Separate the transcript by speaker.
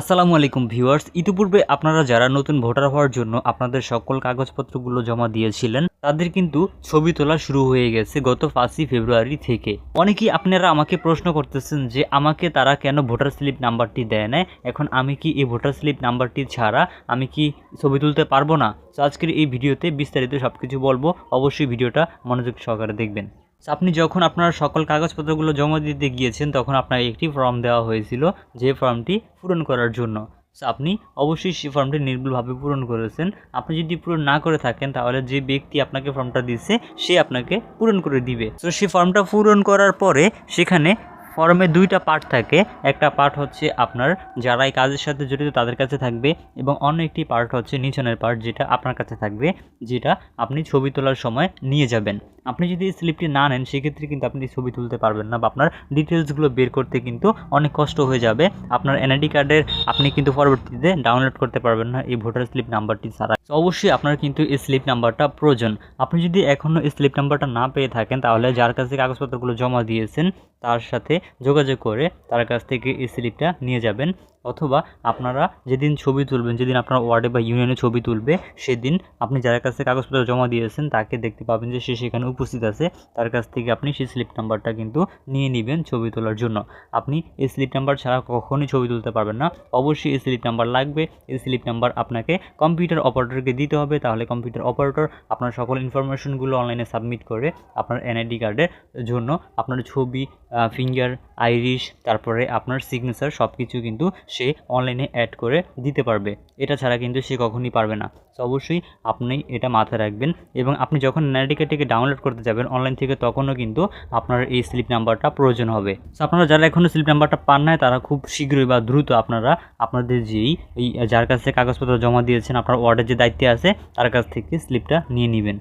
Speaker 1: আসসালামু আলাইকুম ভিউয়ার্স। ইতিপূর্বে আপনারা যারা নতুন ভোটার হওয়ার জন্য আপনাদের সকল কাগজপত্রগুলো জমা দিয়েছিলেন, তাদের কিন্তু ছবি তোলা শুরু হয়ে গেছে গত পাঁচই ফেব্রুয়ারি থেকে। অনেকেই আপনারা আমাকে প্রশ্ন করতেছেন যে, আমাকে তারা কেন ভোটার স্লিপ নাম্বারটি দেয় না এখন আমি কি এই ভোটার স্লিপ নাম্বারটি ছাড়া আমি কি ছবি তুলতে পারব না? তো আজকের এই ভিডিওতে বিস্তারিত সব কিছু বলব। অবশ্যই ভিডিওটা মনোযোগ সহকারে দেখবেন। আপনি যখন আপনার সকল কাগজপত্রগুলো জমা দিতে গিয়েছেন, তখন আপনার একটি ফর্ম দেওয়া হয়েছিল, যে ফর্মটি পূরণ করার জন্য। আপনি অবশ্যই সেই ফর্মটি নির্ভুলভাবে পূরণ করেছেন। আপনি যদি পূরণ না করে থাকেন, তাহলে যে ব্যক্তি আপনাকে ফর্মটা দিচ্ছে সে আপনাকে পূরণ করে দিবে। তো সেই ফর্মটা পূরণ করার পরে সেখানে ফর্মে দুইটা পার্ট থাকে। একটা পার্ট হচ্ছে আপনার যারা এই কাজের সাথে জড়িত, তাদের কাছে থাকবে এবং অন্য একটি পার্ট হচ্ছে নিচনের পার্ট যেটা আপনার কাছে থাকবে, যেটা আপনি ছবি তোলার সময় নিয়ে যাবেন। আপনি যদি এই স্লিপটি না নেন, সেক্ষেত্রে কিন্তু আপনি ছবি তুলতে পারবেন না বা আপনার ডিটেলসগুলো বের করতে কিন্তু অনেক কষ্ট হয়ে যাবে। আপনার এনআইডি কার্ডের আপনি কিন্তু পরবর্তীতে ডাউনলোড করতে পারবেন না এই ভোটার স্লিপ নাম্বারটি ছাড়া। অবশ্যই আপনার কিন্তু এই স্লিপ নাম্বারটা প্রয়োজন। আপনি যদি এখনও এই স্লিপ নাম্বারটা না পেয়ে থাকেন, তাহলে যার কাছে কাগজপত্রগুলো জমা দিয়েছেন, তার সাথে যোগাযোগ করে তার কাছ থেকে এই স্লিপটা নিয়ে যাবেন। অথবা আপনারা যেদিন ছবি তুলবেন, যেদিন আপনার ওয়ার্ডে বা ইউনিয়নে ছবি তুলবে, সেদিন আপনি যার কাছে কাগজপত্র জমা দিয়েছেন, তাকে দেখতে পাবেন যে সে সেখানে উপস্থিত আছে। তার কাছ থেকে আপনি সেই স্লিপ নাম্বারটা কিন্তু নিয়ে নেবেন ছবি তোলার জন্য। আপনি এই স্লিপ নাম্বার ছাড়া কখনোই ছবি তুলতে পারবেন না। অবশ্যই এই স্লিপ নাম্বার লাগবে। এই স্লিপ নাম্বার আপনাকে কম্পিউটার অপারেটরকে দিতে হবে। তাহলে কম্পিউটার অপারেটর আপনার সকল ইনফরমেশনগুলো অনলাইনে সাবমিট করে আপনার এনআইডি কার্ডের জন্য আপনার ছবি ফিঙ্গার, আইরিশ, তারপরে আপনার সিগনেচার সব কিছু কিন্তু সে অনলাইনে অ্যাড করে দিতে পারবে। এটা ছাড়া কিন্তু সে কখনই পারবে না। তো অবশ্যই আপনি এটা মাথায় রাখবেন এবং আপনি যখন এনআইডি কার্ডটিকে ডাউনলোড করতে যাবেন অনলাইন থেকে, তখনও কিন্তু আপনার এই স্লিপ নাম্বারটা প্রয়োজন হবে। তো আপনারা যারা এখনও স্লিপ নাম্বারটা পান নাই, তারা খুব শীঘ্রই বা দ্রুত আপনারা আপনাদের যেই, এই, যার কাছে কাগজপত্র জমা দিয়েছেন, আপনার ওয়ার্ডের যে দায়িত্বে আছে, তার কাছ থেকে স্লিপটা নিয়ে নেবেন।